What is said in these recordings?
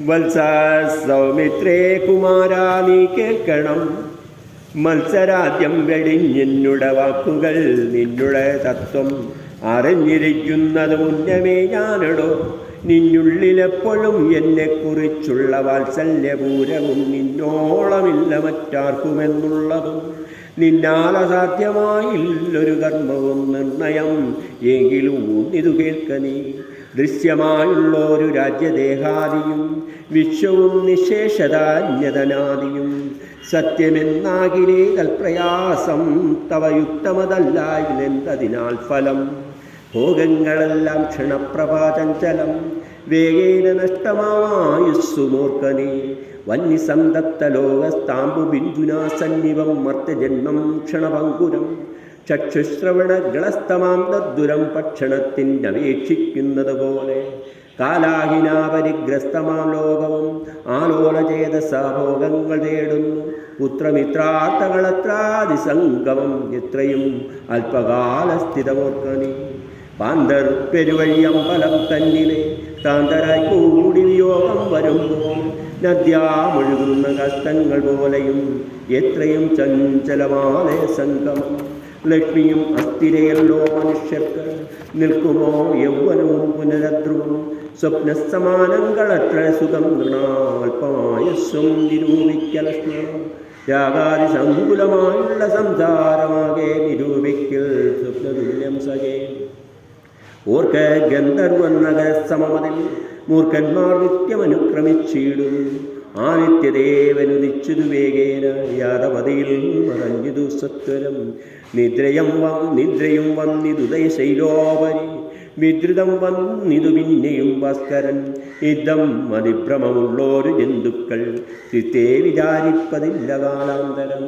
വത്സ സൗമിത്രേ കുമാരാ നീ കേൾക്കണം. മത്സരാദ്യം വെടിഞ്ഞെന്നുടെ വാക്കുകൾ നിന്നുടെ തത്വം അറിഞ്ഞിരിക്കുന്നത് മുന്നമേ ഞാനടോ. നിന്നുള്ളിലെപ്പോഴും എന്നെക്കുറിച്ചുള്ള വാത്സല്യപൂരവും നിന്നോളമില്ല മറ്റാർക്കുമെന്നുള്ളതും നിന്നാൽ അസാധ്യമായില്ലൊരു കർമ്മവും നിർണയം എങ്കിലും ഇത് കേൾക്ക നീ. ദൃശ്യമായുള്ളൊരു രാജ്യദേഹാദിയും വിശ്വവും നിശേഷതാന്യതനാദിയും സത്യമെന്നാകിലേ തൽപ്രയാസം തവ യുക്തമതല്ലായില്ലെന്തതിനാൽ ഫലം. ഭോഗങ്ങളെല്ലാം ക്ഷണപ്രഭാചഞ്ചലം വേഗേന നഷ്ടമായുസ്സുമൂർക്കനെ വന്യസന്തപ്ത ലോകസ്താംബു ബിന്ദുനാ സന്നിവം മർത്യജന്മം ക്ഷണഭങ്കുരം ചക്ഷുശ്രവണകളസ്തമാം തദ്ദുരം ഭക്ഷണത്തിനപേക്ഷിക്കുന്നത് പോലെ കാലാഹിനാപരിഗ്രസ്തമാം ലോകവും ആലോലചേതസാഭോഗങ്ങൾ തേടുന്നു. പുത്രമിത്രാർത്ഥകളത്രാതിസംഗമം എത്രയും അല്പകാലസ്ഥിതമോർക്കണി. പാന്തർ പെരുവഴിയമ്പലം തന്നിലെ താന്തരായി കൂടി വിയോഗം വരുമ്പോൾ നദ്യാമൊഴുകുന്ന കഷ്ടങ്ങൾ പോലെയും എത്രയും ചഞ്ചലമായ സംഗമം ലക്ഷ്മിയും അസ്ഥിരയല്ലോ മനുഷ്യർക്ക്. നിൽക്കുമോ യൗവനവും പുനരദ്രുവും സ്വപ്നസമാനങ്ങളത്ര സുഖം നൃണാൽപമായസ്വം നിരൂപിക്കലക്ഷ്മണം യാഗാതി സങ്കുലമായുള്ള സംസാരമാകെ നിരൂപിക്കൽ സ്വപ്നതുല്യം സകേ ഓർക്ക ഗന്ധർവ സമമതിൽ മൂർഖന്മാർ നിത്യമനുക്രമിച്ചിടും. ആ നിത്യദേവനുദിച്ചതു വേഗേന മറഞ്ഞിതു സത്വരം. നിദ്രയം വം നിദ്രയും വന്നിതുദയശൈലോപരി വിദ്രുതം വന്നിതു പിന്നെയും ഭാസ്കരൻ. യുദ്ധം അതിഭ്രമമുള്ളോരു ജന്തുക്കൾ. ചിത്തേ വിചാരിപ്പതില്ല കാലാന്തരം.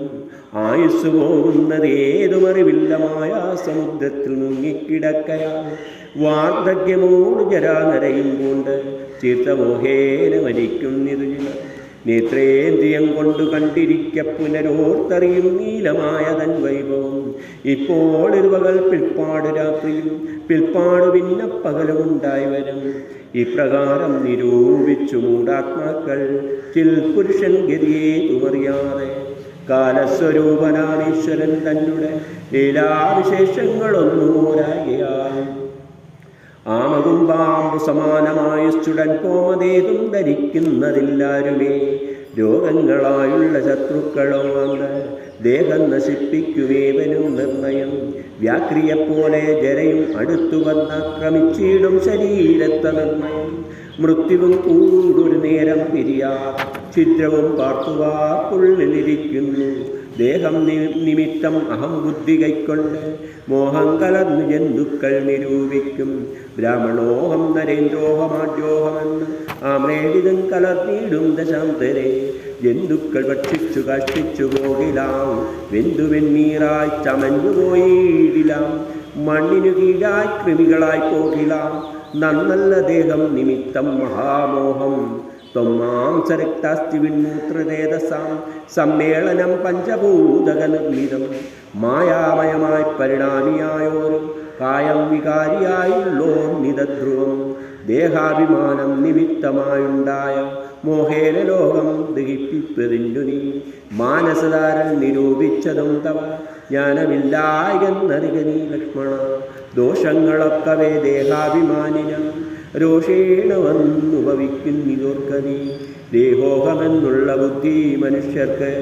ആയുസ് പോകുന്നത് ഏതുമറിവില്ലമായ സമുദ്രത്തിൽ മുങ്ങിക്കിടക്കയാൽ വാർദ്ധക്യമോട് ജരാനരയും കൊണ്ട് ചീർത്തമോഹേന മരിക്കുന്നിതു ചില നേത്രേന്ദ്രിയം കൊണ്ടു കണ്ടിരിക്ക പുനരോർത്തറിയും നീലമായ തൻ വൈഭവം. ഇപ്പോൾ ഇരുവകൾ പിൽപ്പാട് രാത്രിയും പിൽപ്പാട് പിന്നെ പകലുമുണ്ടായി വരും. ഇപ്രകാരം നിരൂപിച്ചു മൂടാത്മാക്കൾ ചിൽ പുരുഷൻ ഗതിയെ തുമറിയാതെ കാലസ്വരൂപനാണീശ്വരൻ തന്നെ ലീലാവിശേഷങ്ങളൊന്നുമോരാകിയാൽ ആമകും പാമ്പു സമാനമായ ചുടൻ പോമതേതും ധരിക്കുന്നതില്ലാരുമേ. രോഗങ്ങളായുള്ള ശത്രുക്കളോ അന്ന് ദേഹം നശിപ്പിക്കുവേവനും നിർണയം. വ്യാക്രിയെപ്പോലെ ജരയും അടുത്തു വന്നാക്രമിച്ചിടും ശരീരത്തെ നിർണയം. മൃത്യുവും കൂടൊരു നേരം പിരിയാ ഛിദ്രവും പാർത്തുവാക്കുള്ളിലിരിക്കുന്നു ദേഹം നിമിത്തം അഹം ബുദ്ധി കൈക്കൊണ്ട് മോഹം കലർന്നു ജന്തുക്കൾ നിരൂപിക്കും. ബ്രാഹ്മണോഹം നരേന്ദ്രോഹമാഡ്യോഹമെന്ന് ആമ്രേടിതും കലർന്നിടും ദശാന്തരെ. ജന്തുക്കൾ ഭക്ഷിച്ചു കഷ്ടിച്ചു പോകിലാം. വെന്തു വെണ്ണീറായി ചമഞ്ഞു പോയിടിലാം. മണ്ണിനു കീഴായി കൃമികളായി പോകിലാം. നന്നല്ല ദേഹം നിമിത്തം മഹാമോഹം. ത്വമാംസരക്താസ്തി വിൺമൂത്രരേതസാം സമ്മേളനം പഞ്ചഭൂതക മായാമയമായി പരിണാമിയായോരും കായം വികാരിയായുള്ളോർ നിതധ്രുവം. ദേഹാഭിമാനം നിമിത്തമായുണ്ടായ മോഹേന ലോകം ദഹിപ്പിപ്പതിന്റു നീ. മാനസധാരൻ നിരൂപിച്ചതും തവ. ജ്ഞാനമില്ലായെന്നറിക നീ ലക്ഷ്മണ. ദോഷങ്ങളൊക്കവേ ദേഹാഭിമാനിനം. രോഷേണ വന്നുപവിക്കുന്നിതോർക്കതി ദേഹോഹമെന്നുള്ള ബുദ്ധി മനുഷ്യർക്ക്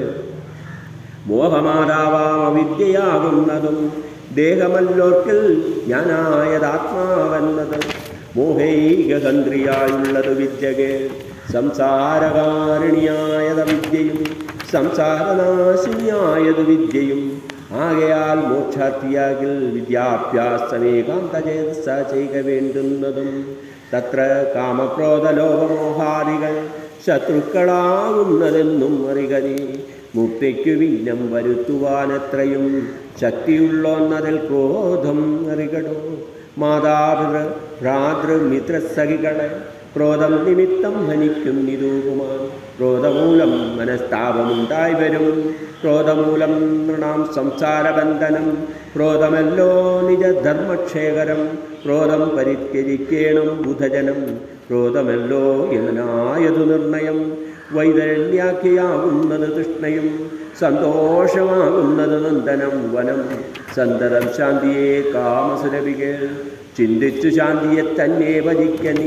മോഹമാതാവാം അവിദ്യയാകുന്നതും ദേഹമല്ലോർക്കിൽ ഞാനായതാത്മാവെന്നത്. മോഹൈകതന്ത്രിയായുള്ളത് വിദ്യകേ. സംസാരകാരിണിയായത് വിദ്യയും സംസാരനാശിനിയായത് വിദ്യയും. ആകയാൽ മോക്ഷാർത്ഥിയാകിൽ വിദ്യാഭ്യാസമേകാന്തചേതസ ചെയ്യുക വേണ്ടുന്നതും. തത്ര കാമക്രോധലോകമോഹാദികൾ ശത്രുക്കളാകുന്നതെന്നും അറികരി മുക്തിക്കു വിഘ്നം വരുത്തുവാനത്രയും ശക്തിയുള്ളോന്നതിൽ ക്രോധം അറികടോ. മാതാപിതൃ ഭ്രാതൃമിത്രസഖികളെ ക്രോധം നിമിത്തം ഹനിക്കുന്നിതൂകുമാൻ ക്രോധമൂലം മനസ്താപമുണ്ടായി വരും. ക്രോധമൂലം നൃണാം സംസാരബന്ധനം. ക്രോധമല്ലോ നിജധർമ്മക്ഷേകരം. ക്രോധം പരിത്യജിക്കേണം ബുധജനം. ക്രോധമല്ലോ യവനായതു നിർണയം. വൈതരണ്യാഖ്യയാകുന്നത് തൃഷ്ണയും. സന്തോഷമാകുന്നത് നന്ദനം. വനം സന്തതം ശാന്തിയെ കാമസുരവികൾ ചിന്തിച്ചു ശാന്തിയെ തന്നെ ഭജിക്ക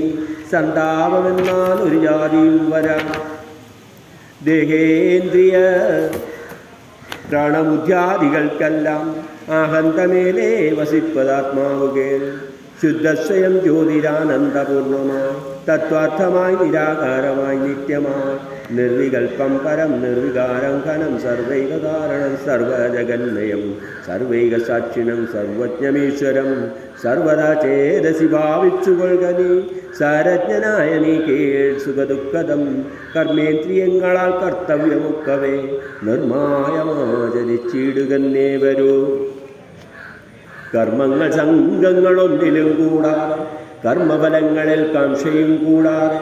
സന്താപമെന്നാൽ ഒരു ജാതിയും വരാം. ദേഹേന്ദ്രിയ പ്രാണബുദ്ധ്യാദികൾക്കെല്ലാം ആഹന്തമേലേ വസിപ്പതാത്മാവുകേൾ ശുദ്ധസ്വയം ജ്യോതിരാനന്ദപൂർണമായി തത്വാർത്ഥമായി നിരാകാരമായി നിത്യമായി നിർവികൽപ്പം പരം നിർവികാരം ഘനം സർവൈക കാരണം സർവജഗന്മയം. സർവൈക സാക്ഷിണം സർവജ്ഞമീശ്വരം. സർവദാ ചേതസി ഭാവിച്ചുകൊള്ളുക നീ. സാരജ്ഞനായ നീ കേൾ സുഖദുഃഖതം കർമ്മേന്ദ്രിയങ്ങളാൽ കർത്തവ്യമൊക്കവേ. നിർമായമാചരിച്ചിടുകന്നേ വരൂ. കർമ്മങ്ങൾ സംഘങ്ങളൊന്നിലും കൂടാതെ കർമ്മഫലങ്ങളിൽ കാംക്ഷയും കൂടാതെ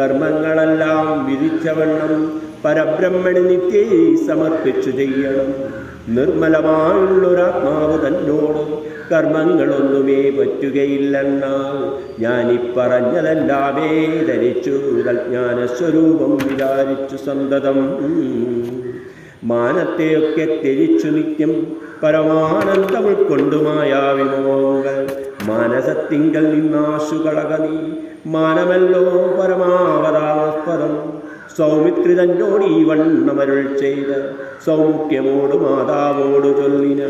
കർമ്മങ്ങളെല്ലാം വിധിച്ചവണ്ണം പരബ്രഹ്മണി നിത്യേ സമർപ്പിച്ചു ചെയ്യണം. നിർമ്മലമായുള്ളൊരാത്മാവ് തന്നോട് കർമ്മങ്ങളൊന്നുമേ പറ്റുകയില്ലെന്നാൽ ഞാനിപ്പറഞ്ഞതെല്ലാമേ ധരിച്ചു തജ്ഞാനസ്വരൂപം വിചാരിച്ചു സന്തതം. മാനത്തെയൊക്കെ തിരിച്ചു നിത്യം പരമാനന്ദം ഉൾക്കൊണ്ടുമായ വിമോഹങ്ങൾ മാനസത്തിങ്കൽ നിന്നാശുകളക നീ. മാനമല്ലോ പരമാവതാസ്പദം. സൗമിത്രി തന്നോട് ഈ വണ്ണമരുൾ ചെയ്ത് സൗമുഖ്യമോട് മാതാവോട് ചൊല്ലിന.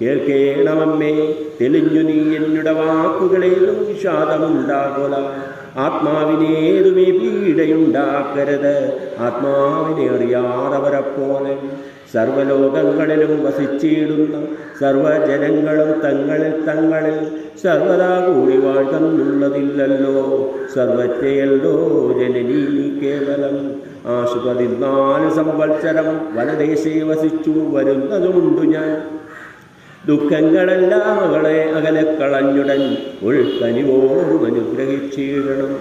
കേൾക്കേണമമ്മേ തെളിഞ്ഞു നീ എന്നുടെ വാക്കുകളേലും വിഷാദമുണ്ടാകുക ആത്മാവിനേതുമേ പീഡയുണ്ടാക്കരുത്. ആത്മാവിനെ അറിയാതവരെപ്പോലെ സർവലോകങ്ങളിലും വസിച്ചിടുന്ന സർവജനങ്ങളും തങ്ങളിൽ തങ്ങളിൽ സർവദാ കൂടി വാഴ്ന്നുള്ളതില്ലല്ലോ സർവജ്ഞയല്ലോ ജനനീ കേവലം. ആശു പതിനാല് സംവത്സരം വനദേശേ വസിച്ചു വരുന്നതുമുണ്ടു ഞാൻ. ദുഃഖങ്ങളെല്ലാം അവളെ അകലെ കളഞ്ഞുടൻ ഉൾക്കനിവോടും അനുഗ്രഹിച്ചിടണം.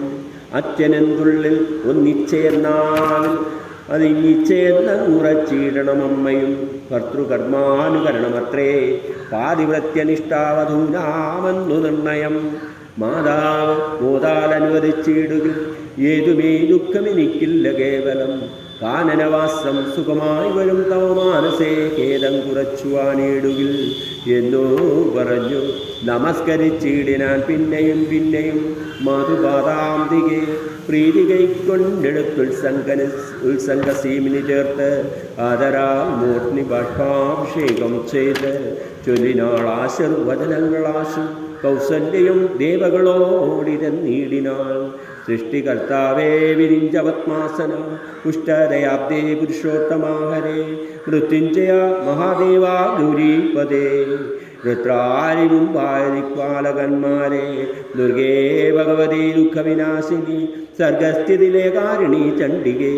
അച്ഛനെന്തുള്ളിൽ ഒന്നിച്ചേർന്നാൽ അതിങ്ങിച്ചേർന്ന ഉറച്ചിടണം അമ്മയും. കർത്തൃകർമാനുകരണമത്രേ പാതിവ്രത്യനിഷ്ഠാവധൂനാമെന്നു നിർണയം. മാതാവ് മോതാലനുവദിച്ചിടുകിൽ ഏതുമേ ദുഃഖമെനിക്കില്ല കേവലം. കാനനവാസം സുഖമായി വരും തവ മാനസേ. ഖേദം കുറച്ചുവാനിടുകിൽ. എന്നോ പറഞ്ഞു. നമസ്കരിച്ചിടിനാൻ പിന്നെയും പിന്നെയും. മധുപാതാംതികെ പ്രീതി കൈക്കൊണ്ടെടുത്തുത്സംഗന ഉത്സംഗസീമിനി ചേർത്ത് ആദരാ മൂർത്തി ബാഷ്പാഭിഷേകം ചെയ്ത് ചൊല്ലിനാൾ ആശീർവചനങ്ങളാശു കൗസല്യയും ദേവകളോടിരന്നീടിനാൾ സൃഷ്ടികർത്താവേ വിരിഞ്ചവത്മാസന പുഷ്ടരയാബ്ദേ പുരുഷോത്തമാഹരേ മൃത്യുഞ്ജയ മഹാദേവാ ഗൗരീപദേ രുദ്രാരിമുമ്പായ ദിക്പാലകന്മാരെ ദുർഗേ ഭഗവതി ദുഃഖവിനാശിനി സർഗസ്ഥിതിലെ കാരണി ചണ്ഡികേ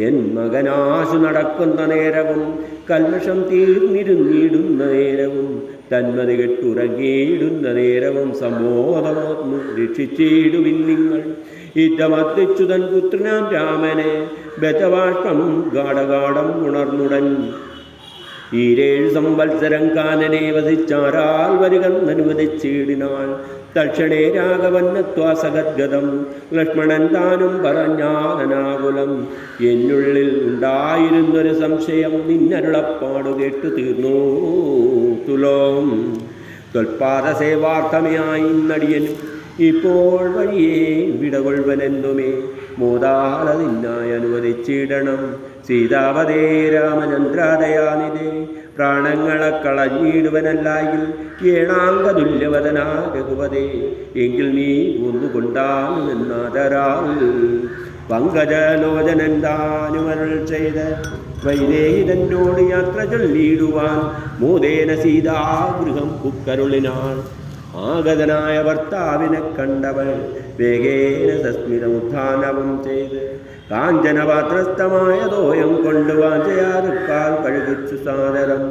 എൻ മകനാശു നടക്കുന്ന നേരവും കൽമഷം തീർന്നിരുന്നിടുന്ന നേരവും തന്മതി കെട്ടുറങ്ങിയിടുന്ന നേരവും സമ്മോദമാത്മു രക്ഷിച്ചിടുവിൻ നിങ്ങൾ. യുദ്ധമത്തിച്ചു തൻ പുത്രനാം രാമനെ ബജവാഷ്ടം ഗാഠഗാഠം ഉണർന്നുടൻ ഈരേഴ് സംവത്സരം കാനനെ വധിച്ചാറാൽ വരുകൾ അനുവദിച്ചിടിനാൾ തക്ഷണേ രാഘവന്നത്വാസഗദ്ഗതം. ലക്ഷ്മണൻ താനും പറഞ്ഞാനാകുലം എന്നുള്ളിൽ ഉണ്ടായിരുന്നൊരു സംശയം നിന്നരുളപ്പാടു കേട്ടു തീർന്നു തുലോം. തൊൽപാദ സേവാർത്ഥമയായി നടിയനും ഇപ്പോൾ വഴിയേ വിടകൊള്ളുവനെന്നുമേ നിന്നായി അനുവദിച്ചിടണം. സീതാവതേ രാമചന്ദ്രാദയാനിതേ പ്രാണങ്ങളെ കളഞ്ഞിടുവനല്ലായിൽ ഏണാംഗതുല്യവദനാ രഘുപതേ എങ്കിൽ നീ ഒന്നുകൊണ്ടാണെന്നാദരാൽ പങ്കജലോചനൻ താനുമരുൾ ചെയ്ത് വൈദേഹിതന്നോട് യാത്ര ചൊല്ലിയിടുവാൻ മൂതേന സീതാഗൃഹം പുക്കരുളിനാൾ ആഗതനായ ഭർത്താവിനെ കണ്ടവൾ വേഗേന സസ്മിതമുത്ഥാനവും ചെയ്ത് കാഞ്ചനപാത്രസ്ഥമായ ദോയം കൊണ്ടുവാൻ കഴുകിച്ചു സാദരം.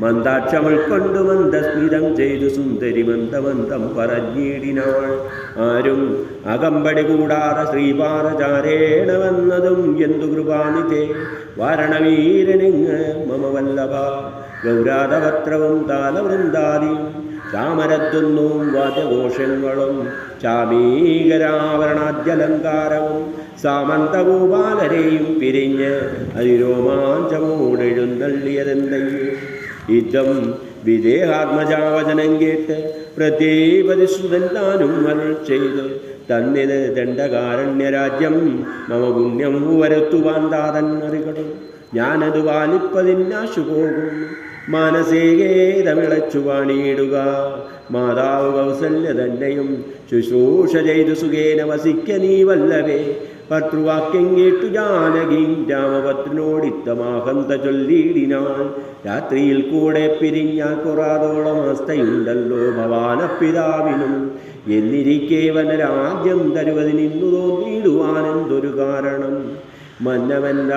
മന്ദാക്ഷമൾ കൊണ്ടു മന്ദസ്മിതം ചെയ്തു സുന്ദരി മന്ദമന്ദം പറഞ്ഞിടിനാൾ ആരും അകമ്പടി കൂടാതെ ശ്രീപാദചാരേണ വന്നതും എന്തു കൃപാനിതേ വാരണവീരനെങ്ങ് മമ വല്ലഭ ഗൗരാതപത്രവും താലവൃന്ദാദിയും ചാമരത്തൊന്നും വാചഘോഷങ്ങളും ചാമീകരാവരണാദ്യലങ്കാരവും സാമന്തഭൂപാലരെയും പിരിഞ്ഞ് അതിരോമാഞ്ചമോടെഴുന്നള്ളിയതെന്തയ്യോ? ഇതം വിദേഹാത്മജാവചനം കേട്ട് പ്രത്യേകതിസുതൻ താനും അരുൾ ചെയ്ത് തന്നിത് ദണ്ഡകാരണ്യരാജ്യം മമ പുണ്യം വരുത്തുവാൻ താതൻ അറികടും ഞാനത് പാലിപ്പതിനാശു പോകും മാനസേകേതമിളച്ചു പാണിയിടുക മാതാവ് കൗസല്യ തന്നെയും ശുശ്രൂഷ ചെയ്തു സുഖേന വസിക്ക നീ വല്ലവേ ഭർത്തൃവാക്യം കേട്ടു ജാനകി രാമഭദ്രനോടിത്തമാഹന്ത ചൊല്ലിയിടിനാൾ. രാത്രിയിൽ കൂടെ പിരിഞ്ഞാൽ കുറാതോളം അവസ്ഥയുണ്ടല്ലോ ഭവാനപ്പിതാവിനും എന്നിരിക്കെ വനരാജ്യം തരുവതിനിന്നു തോന്നിയിടുവാനെന്തൊരു കാരണം? മന്നവൻ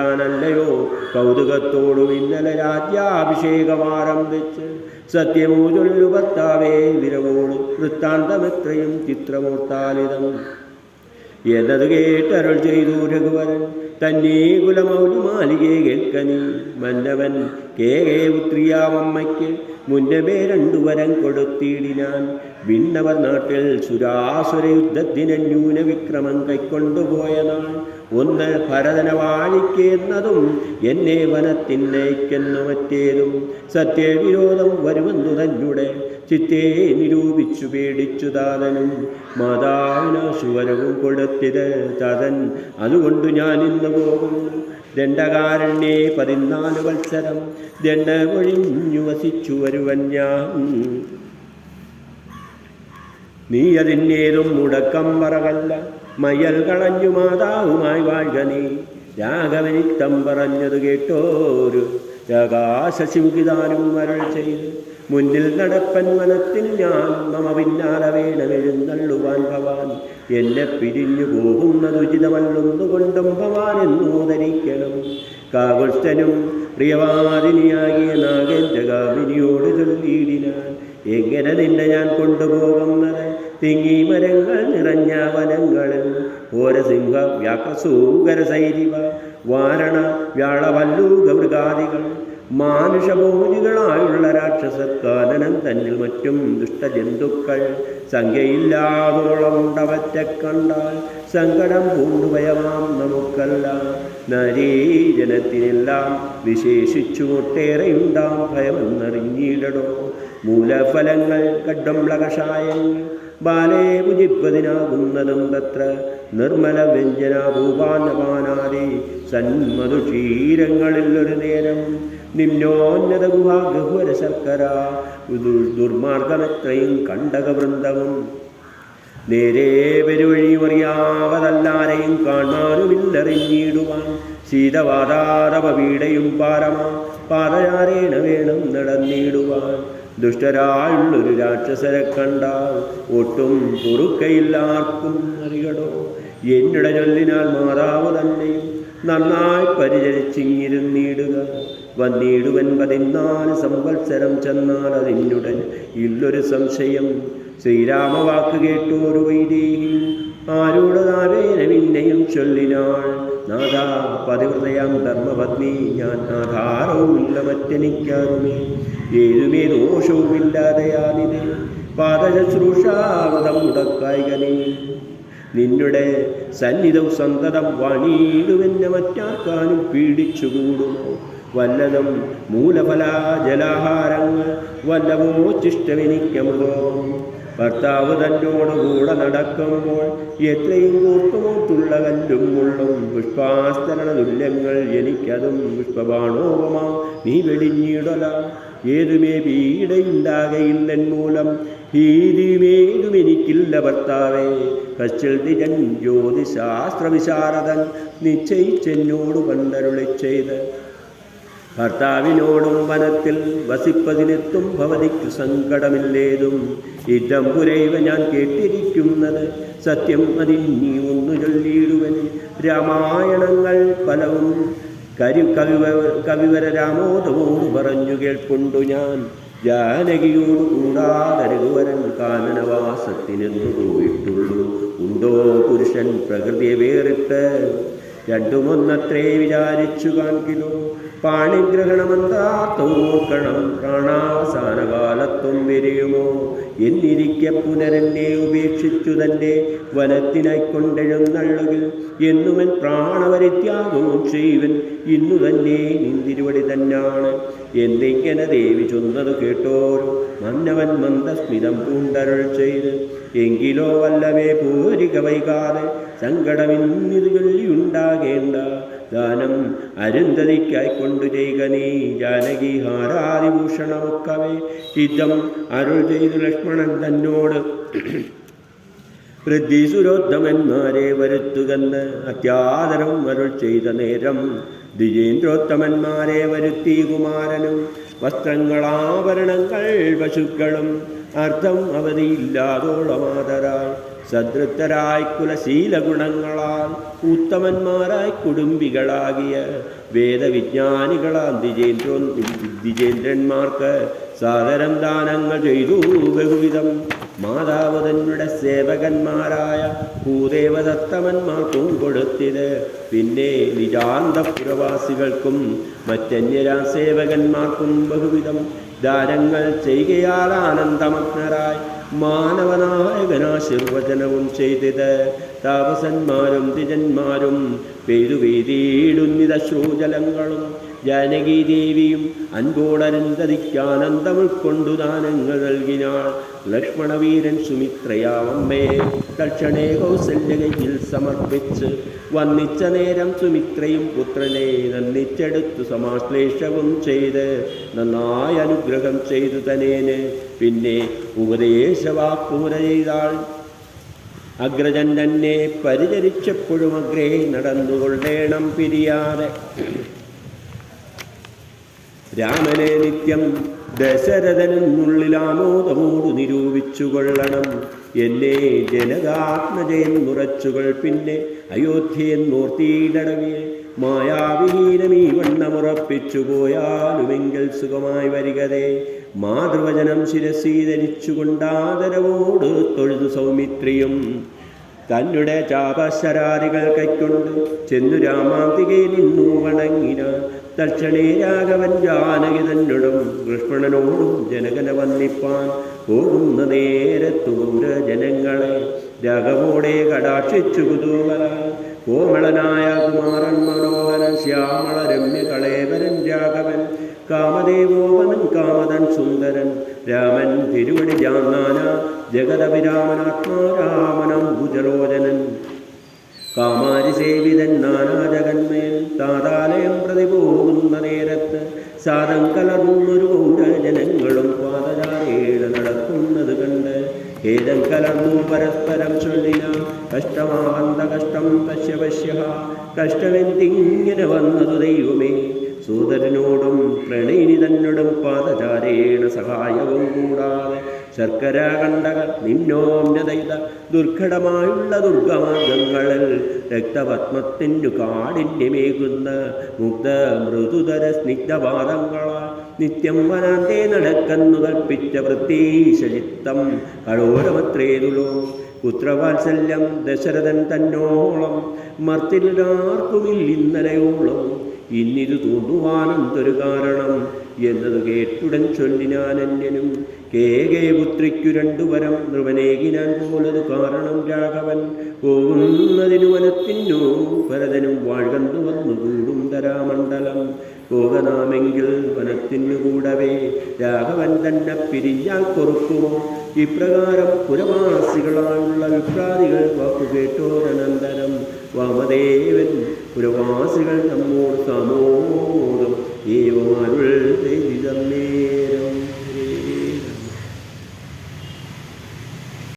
കൗതുകത്തോടു ഇന്നലെ രാജ്യാഭിഷേകമാരംഭിച്ച് സത്യമോ ചൊല്ലു ഭർത്താവേ വിരവോട് വൃത്താന്തമെത്രയും ചിത്രമൂർത്താലിതം. എന്നത് കേട്ടരുൾ ചെയ്തു രഘുവരൻ തന്നേ കുലമൗലി മാലികേ കേൾക്കനി മന്നവൻ കേ കേകേ പുത്രിയാമമ്മയ്ക്ക് മുന്നമേ രണ്ടു വരം കൊടുത്തിടിനാൻ. വിണ്ണവർ നാട്ടിൽ സുരാസുര യുദ്ധത്തിന് ന്യൂനവിക്രമം കൈക്കൊണ്ടുപോയ നാൾ ഒന്ന് ഭരതന വാഴിക്കുന്നതും എന്നെ വനത്തിന്നയക്കുന്നു മറ്റേതും. സത്യവിരോധം വരുമെന്നു തന്നെ ചിത്തേ നിരൂപിച്ചു പേടിച്ചു താതനും. മാതാവിന് സുവരവും കൊടുത്തിത് തതൻ. അതുകൊണ്ട് ഞാൻ ഇന്ന് പോകുന്നു ദണ്ഡകാരണ്യേ പതിനാല് വത്സരം. ദണ്ഡ ഒഴിഞ്ഞു വസിച്ചു വരുവൻ ഞാൻ നീ അതിന്നേതും മുടക്കം പറകല്ല മയൽ കളഞ്ഞു മാതാവുമായി വാഴ്ക നീ. രാഘവനിത്തം പറഞ്ഞത് കേട്ടോരു പ്രകാശശിമുഖിതാനും വരൾ ചെയ്ത്. മുന്നിൽ നടപ്പൻ വനത്തിൽ ഞാൻ മമ പിന്നാലെ വേണമെഴുന്നള്ളുവാൻ ഭവാൻ. എന്നെ പിരിഞ്ഞു പോകുന്നത് ഉചിതമല്ലൊന്നുകൊണ്ടും ഭവാൻ എന്നോ ധരിക്കണം. കാകുൽസ്ഥനും പ്രിയവാദിനിയാകിയ നാഗേന്ദ്രകാമിനിയോട് ചൊല്ലിയിടിനാൻ. എങ്ങനെ നിന്നെ ഞാൻ കൊണ്ടുപോകുന്നത് തിങ്ങി മരങ്ങൾ നിറഞ്ഞ വനങ്ങളിൽ ഓരസിംഹ വ്യാക്രസൂകര സൈരിവ വാരണ വ്യാളവല്ലൂക മൃഗാദികൾ. മാനുഷഭോജികളായുള്ള രാക്ഷസക്കാനനം തന്നിൽ മറ്റും ദുഷ്ടജന്തുക്കൾ. സംഖ്യയില്ലാതോളം ഉണ്ടവറ്റ കണ്ടാൽ സങ്കടം പൂണ്ടുഭയമാം നമുക്കല്ല. നരീജനത്തിനെല്ലാം വിശേഷിച്ചു ഒട്ടേറെയുണ്ടാം ഭയമെന്നറിഞ്ഞിടടോ. മൂലഫലങ്ങൾ കഡംള കഷായങ്ങൾ ബാലേ ഭുജിപ്പതിനാകുന്നതും തത്ര നിർമ്മല സന്മതു ക്ഷീരങ്ങളിൽ ഒരു നേരം. നിമ്നോന്നത ഗുഹാഗഹുര ശർക്കര ദുർമാർഗമെത്രയും കണ്ടകവൃന്ദവും. നേരെ പെരുവഴിയുമറിയാവതല്ലാരെയും കാണാനുമില്ലറിഞ്ഞിടുവാൻ സീതവാതാരവ വീടയും പാരമാ പാതയാരേണ വേണം നടന്നിടുവാൻ. ദുഷ്ടരായുള്ളൊരു രാക്ഷസരെ കണ്ടാൽ ഒട്ടും പൊറുക്കയില്ലാർക്കും അറിയടോ. എന്നിട ചൊല്ലിനാൽ മാതാവ് തന്നെയും നന്നായി പരിചരിച്ചിങ്ങിരുന്നിടുക. വന്നിടുവൻ പതിനാല് സംവത്സരം ചെന്നാൽ അതിനുടൻ ഇല്ലൊരു സംശയം. ശ്രീരാമവാക്ക് കേട്ടോരു വൈദേഹി ആരോടതാവേന പിന്നെയും ചൊല്ലിനാൾ. നാഥാ പതിവൃതയാം ധർമ്മപത്നി. ഞാൻ ആധാരവുമില്ല മറ്റെനിക്കാരുമേ ഏതുമേ ദോഷവുമില്ലാതെയാതിനെ പാദശുശ്രൂഷാവതം മുടക്കായികനേ നിന്നുടെ സന്നിധവും സന്തതം വണിയിടുമെന്നെ മറ്റാർക്കാനും പീഡിച്ചുകൂടുമോ? വല്ലതും മൂലഫല ജലാഹാരങ്ങൾ വല്ലവോ ചിഷ്ടമെനിക്കമൃതോ ഭർത്താവ് തന്നോട് കൂടെ നടക്കുമ്പോൾ എത്രയും കൂർത്തുമൂത്തുള്ള കല്ലും മുള്ളും പുഷ്പാസ്തരണ തുല്യങ്ങൾ എനിക്കതും പുഷ്പബാണോപമാ. നീ വെടിഞ്ഞിടല ഏതുമേ പീഡയുണ്ടാകയില്ലൻ മൂലം. ഭീതിയുമേതും എനിക്കില്ല ഭർത്താവേ. കശ്ചിൽ ജ്യോതിശാസ്ത്രവിശാരദൻ ജ്യോതിശാസ്ത്ര വിശാരദൻ നിശ്ചയിച്ചെന്നോട് കണ്ടരുളി ചെയ്ത് ഭർത്താവിനോടും വനത്തിൽ വസിപ്പതിനെത്തും ഭവതിക്ക് സങ്കടമില്ലേതും. ഇതം പുരൈവ ഞാൻ കേട്ടിരിക്കുന്നത് സത്യം അതിൽ നീ ഒന്നു ചൊല്ലിയിടുവൻ. രാമായണങ്ങൾ പലവും കരി കവിവ കവിവര രാമോദമോട് പറഞ്ഞു കേൾപ്പുണ്ടു ഞാൻ. ജാനകിയോട് കൂടാതെ രഘുവരൻ കാനനവാസത്തിനെന്നു പോയിട്ടുള്ളൂ. ഉണ്ടോ പുരുഷൻ പ്രകൃതിയെ വേറിട്ട്? രണ്ടുമൊന്നത്രേ വിചാരിച്ചു കാണിക്കുന്നു പാണിഗ്രഹണമെന്താത്തോ നോക്കണം പ്രാണാവസാന കാലത്തും വരിയുമോ? എന്നിരിക്കെ പുനരന്നെ ഉപേക്ഷിച്ചു തന്റെ വനത്തിനായി കൊണ്ടെഴുന്നള്ളുകിൽ എന്നുമൻ പ്രാണവരിത്യാഗവും ചെയ്യുവൻ ഇന്നു തന്നെ നിന്തിരുവടി തന്നാണ്. എന്തിങ്ങനെ ദേവി ചൊന്നത് കേട്ടോരു മന്നവൻ മന്ദസ്മിതം പൂണ്ടരുൾ ചെയ്ത് എങ്കിലോ വല്ലവേ പൂരിക വൈകാതെ സങ്കടമിന്നിത് ചൊല്ലിയുണ്ടാകേണ്ട ദാനം അരുന്ധതിക്കായിക്കൊണ്ടു ചെയ്യുക നീ ജാനകി ഹാരാതിഭൂഷണമൊക്കവേ ഇതം അരുൾ ചെയ്തു ലക്ഷ്മണൻ തന്നോട്. വൃദ്ധിസുരോത്തമന്മാരെ വരുത്തുകന്ന് അത്യാദരം അരുൾ ചെയ്ത നേരം ദ്വിജേന്ദ്രോത്തമന്മാരെ വരുത്തി കുമാരനും വസ്ത്രങ്ങളാഭരണങ്ങൾ പശുക്കളും അർത്ഥം അവധിയില്ലാതോളമാതരാൾ സദൃത്തരായി കുലശീലഗുണങ്ങളാൽ ഉത്തമന്മാരായി കുടുംബികളാകിയ വേദവിജ്ഞാനികളാം ദ്വിജേന്ദ്രോ ദ്വിജേന്ദ്രന്മാർക്ക് സാദരം ദാനങ്ങൾ ചെയ്തു. ബഹുവിധം മാതാവ് സേവകന്മാരായ ഭൂദേവദത്തമന്മാർക്കും കൊടുത്തിത്. പിന്നെ നിജാന്തപുരവാസികൾക്കും മറ്റന്യരാ സേവകന്മാർക്കും ബഹുവിധം ദാനങ്ങൾ ചെയ്യുകയാൽ ആനന്ദമഗ്നരായി മാനവനായകനാശീർവചനവും ചെയ്തത്. താപസന്മാരും ദ്വിജന്മാരും പേരുവീതിയിടുന്നിതശ്രൂജലങ്ങളും ജാനകീദേവിയും അൻപോടനന്തതിക്കാനന്ദം ഉൾക്കൊണ്ടു ദാനങ്ങൾ നൽകിനാൾ. ലക്ഷ്മണവീരൻ സുമിത്രയാവമ്മേ തക്ഷണേ കൗസല്യകയിൽ സമർപ്പിച്ച് വന്നിച്ച നേരം സുമിത്രയും പുത്രനെ നന്ദിച്ചെടുത്തു സമാശ്ലേഷവും ചെയ്ത് നന്നായി അനുഗ്രഹം ചെയ്തു തനേന്. പിന്നെ ഉപദേശവാക്കുമുര ചെയ്താൾ. അഗ്രജൻ തന്നെ പരിചരിച്ചപ്പോഴും അഗ്രേ നടന്നുകൊള്ളേണം പിരിയാതെ. രാമനെ നിത്യം ദശരഥനെന്നുള്ളിലാമോദമോടു നിരൂപിച്ചു കൊള്ളണം എന്നെ ജനകാത്മജയൻ മുറച്ചുകൾ പിന്നെ അയോധ്യയെന്നോർത്തിയിടവിയെ മായാവിഹീനമീ വണ്ണമുറപ്പിച്ചു പോയാലുമെങ്കിൽ സുഖമായി വരികതേ. മാതൃവചനം ശിരസീധരിച്ചുകൊണ്ടാദരവോട് തൊഴുതു സൗമിത്രിയും. തന്നുടെ ചാപശരാരികൾ കൈക്കൊണ്ട് ചെന്നു രാമാന്തികയിൽ നിന്നു വണങ്ങിന. തക്ഷണേ രാഘവൻ ജാനകി തന്നോടും കൃഷ്ണനോടും ജനകന വന്നിപ്പാൻ പോകുന്ന നേരത്തു ജനങ്ങളെ രാഘവോടെ കടാക്ഷിച്ചു കുതൂഹല കോമളനായ കുമാരൻ മനോഹരൻ ശ്യാമള രമ്യ കളേവരൻ രാഘവൻ. കാമദേവോപനൻ കാമതൻ സുന്ദരൻ. രാമൻ തിരുവടി ജാന്നാന. ജഗതവിരാമനാത്മാരാമനം ഭുജലോചനൻ. കാമാരി സേവിതൻ നാനാജകന്മേൽ താതാലയം പ്രതി പോകുന്ന നേരത്ത് സാദം കലർന്നൊരു പൗരജനങ്ങളും ജനങ്ങളും പാദചാരേഴ നടക്കുന്നത് കണ്ട് ഏതം കലർന്നു പരസ്പരം ചൊല്ലിന കഷ്ടമാവന്ത കഷ്ടം പശ്യ പശ്യ. കഷ്ടമെന്തിങ്ങനെ വന്നതു ദൈവമേ സൂതരനോടും പ്രണയിനി തന്നോടും പാദചാരേണ സഹായവും കൂടാതെ ശർക്കര കണ്ടക നിന്നോന്നതൈത ദുർഘടമായുള്ള ദുർഗമാർഗങ്ങളിൽ രക്തപത്മത്തിനു മേകുന്ന മുഗ്ധ മൃദുതര സ്നിഗ്ധപാദങ്ങളാൽ നിത്യം വനാന്തേ നടക്കുന്നു കൽപ്പിച്ച വൃത്തീശചിത്തം കടോരമത്രേതുലോ പുത്രവാത്സല്യം ദശരഥൻ തന്നോളം മർത്തിലാർക്കുമില്ലിന്നലയോളം ഇന്നിതു തൂണ്ടുവാനെന്തൊരു കാരണം? എന്നത് കേട്ടുടൻ ചൊല്ലിനാൻ അന്യനും. കേകേ പുത്രിക്കു രണ്ടു വരം നൃവനേകിനാൻ പോലതു കാരണം രാഘവൻ. പോകുന്നതിനു വനത്തിനു ഭരതനും വാഴ്കന്നു വന്നു കൂടും തരാമണ്ഡലം പോകനാമെങ്കിൽ വനത്തിനു കൂടവേ രാഘവൻ തന്നെ പിരിഞ്ഞാൽ കൊറുക്കുമോ ഇപ്രകാരം പുരവാസികളായുള്ള വിപ്രാതികൾ വാക്കുകേട്ടോരനന്തരം വാമദേവൻ പുരവാസികൾ നമ്മോട് സമോദം ഏവമാരുൾ ചെയ്തിതമ്മേ